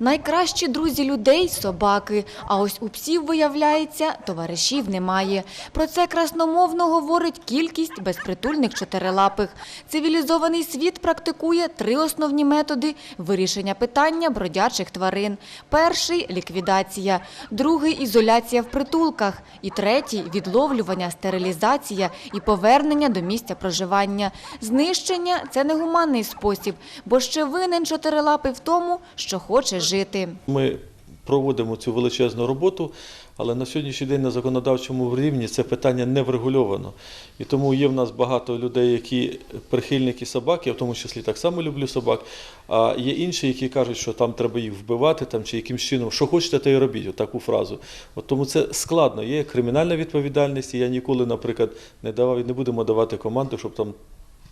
Найкращі друзі людей собаки. А ось у псів, виявляється, товаришів немає. Про це красномовно говорить кількість безпритульних чотирилапих. Цивілізований світ практикує три основні методи вирішення питання бродячих тварин. Перший ліквідація, другий ізоляція в притулках, і третій відловлювання, стерилізація і повернення до місця проживання. Знищення це негуманний спосіб, бо ще винен чотирилапий в тому, що хоче жити. Ми проводимо цю величезну роботу, але на сьогоднішній день на законодавчому рівні це питання не врегульовано. І тому є в нас багато людей, які прихильники собак, я в тому числі так само люблю собак. А є інші, які кажуть, що там треба їх вбивати там, чи якимсь чином, що хочете, те й робіть, таку фразу. От тому це складно. Є кримінальна відповідальність, і я ніколи, наприклад, не давав і не будемо давати команду, щоб там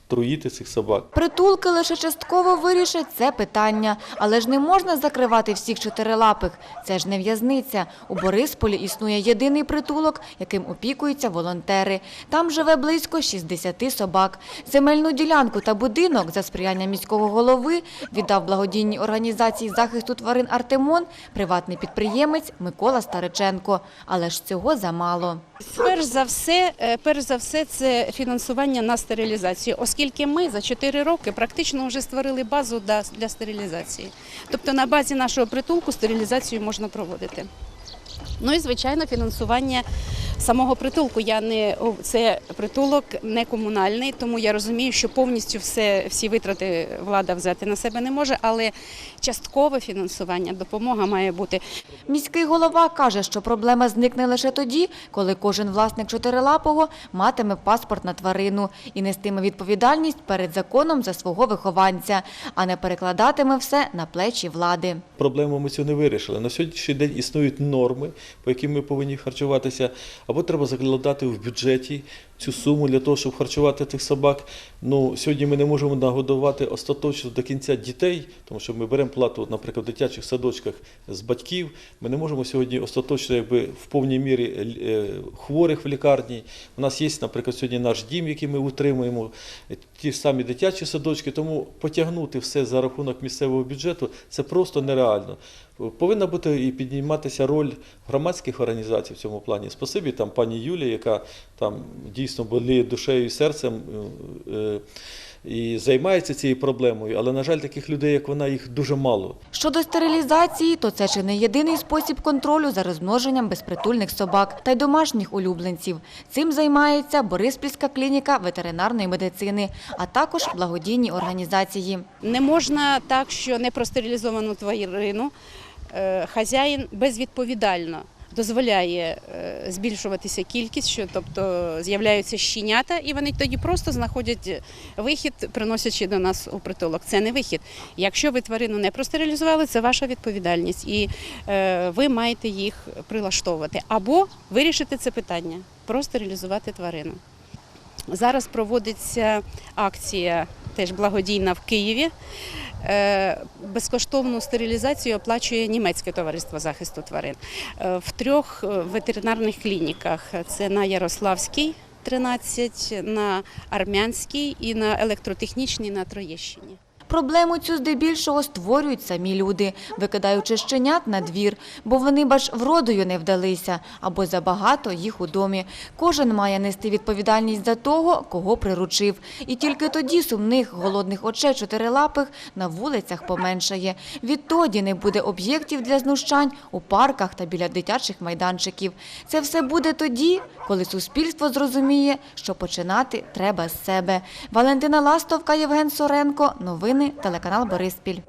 труїти цих собак. Притулки лише частково вирішать це питання, але ж не можна закривати всіх чотирилапих. Це ж не в'язниця. У Борисполі існує єдиний притулок, яким опікуються волонтери. Там живе близько 60 собак. Земельну ділянку та будинок за сприяння міського голови віддав благодійній організації захисту тварин Артемон приватний підприємець Микола Стариченко. Але ж цього замало. Перш за все, е, перш за все, це фінансування на стерилізацію, оскільки ми за 4 роки практично вже створили базу для- стерилізації. Тобто на базі нашого притулку стерилізацію можна проводити. Ну і звичайно, фінансування самого притулку. Я не це притулок не комунальний, тому я розумію, що повністю все, всі витрати влада взяти на себе не може, але часткове фінансування, допомога має бути. Міський голова каже, що проблема зникне лише тоді, коли кожен власник чотирилапого матиме паспорт на тварину і нестиме відповідальність перед законом за свого вихованця, а не перекладатиме все на плечі влади. Проблему ми цю не вирішили. На сьогоднішній день існують норми, по яким ми повинні харчуватися, або треба закладати в бюджеті цю суму для того, щоб харчувати тих собак. Ну, сьогодні ми не можемо нагодувати остаточно до кінця дітей, тому що ми беремо плату, наприклад, в дитячих садочках з батьків. Ми не можемо сьогодні остаточно, якби в повній мірі е, хворих в лікарні. У нас є, наприклад, сьогодні наш дім, який ми утримуємо, е, ті ж самі дитячі садочки. Тому потягнути все за рахунок місцевого бюджету це просто нереально. Повинна бути і підніматися роль громадських організацій в цьому плані. Спасибі там пані Юлії, яка там дійсно боліє душею і серцем е, е, і займається цією проблемою. Але, на жаль, таких людей, як вона, їх дуже мало. Щодо стерилізації, то це чи не єдиний спосіб контролю за розмноженням безпритульних собак та й домашніх улюбленців. Цим займається Бориспільська клініка ветеринарної медицини, а також благодійні організації. Не можна так, що непростерилізовану тварину е, хазяїн безвідповідально дозволяє е, збільшуватися кількість, що тобто з'являються щенята, і вони тоді просто знаходять вихід, приносячи до нас у притулок. Це не вихід. Якщо ви тварину не простерилізували, це ваша відповідальність, і е, ви маєте їх прилаштовувати або вирішити це питання простерилізувати тварину. Зараз проводиться акція теж благодійна в Києві. Е, Безкоштовну стерилізацію оплачує німецьке товариство захисту тварин Е, в трьох е, ветеринарних клініках: це на Ярославській, 13, на Армянській і на електротехнічній на Троєщині. Проблему цю здебільшого створюють самі люди, викидаючи щенят на двір, бо вони бач вродою не вдалися або забагато їх у домі. Кожен має нести відповідальність за того, кого приручив. І тільки тоді сумних голодних очей чотирилапих на вулицях поменшає. Відтоді не буде об'єктів для знущань у парках та біля дитячих майданчиків. Це все буде тоді, коли суспільство зрозуміє, що починати треба з себе. Валентина Ластовка, Євген Соренко. Новини телеканал Бориспіль.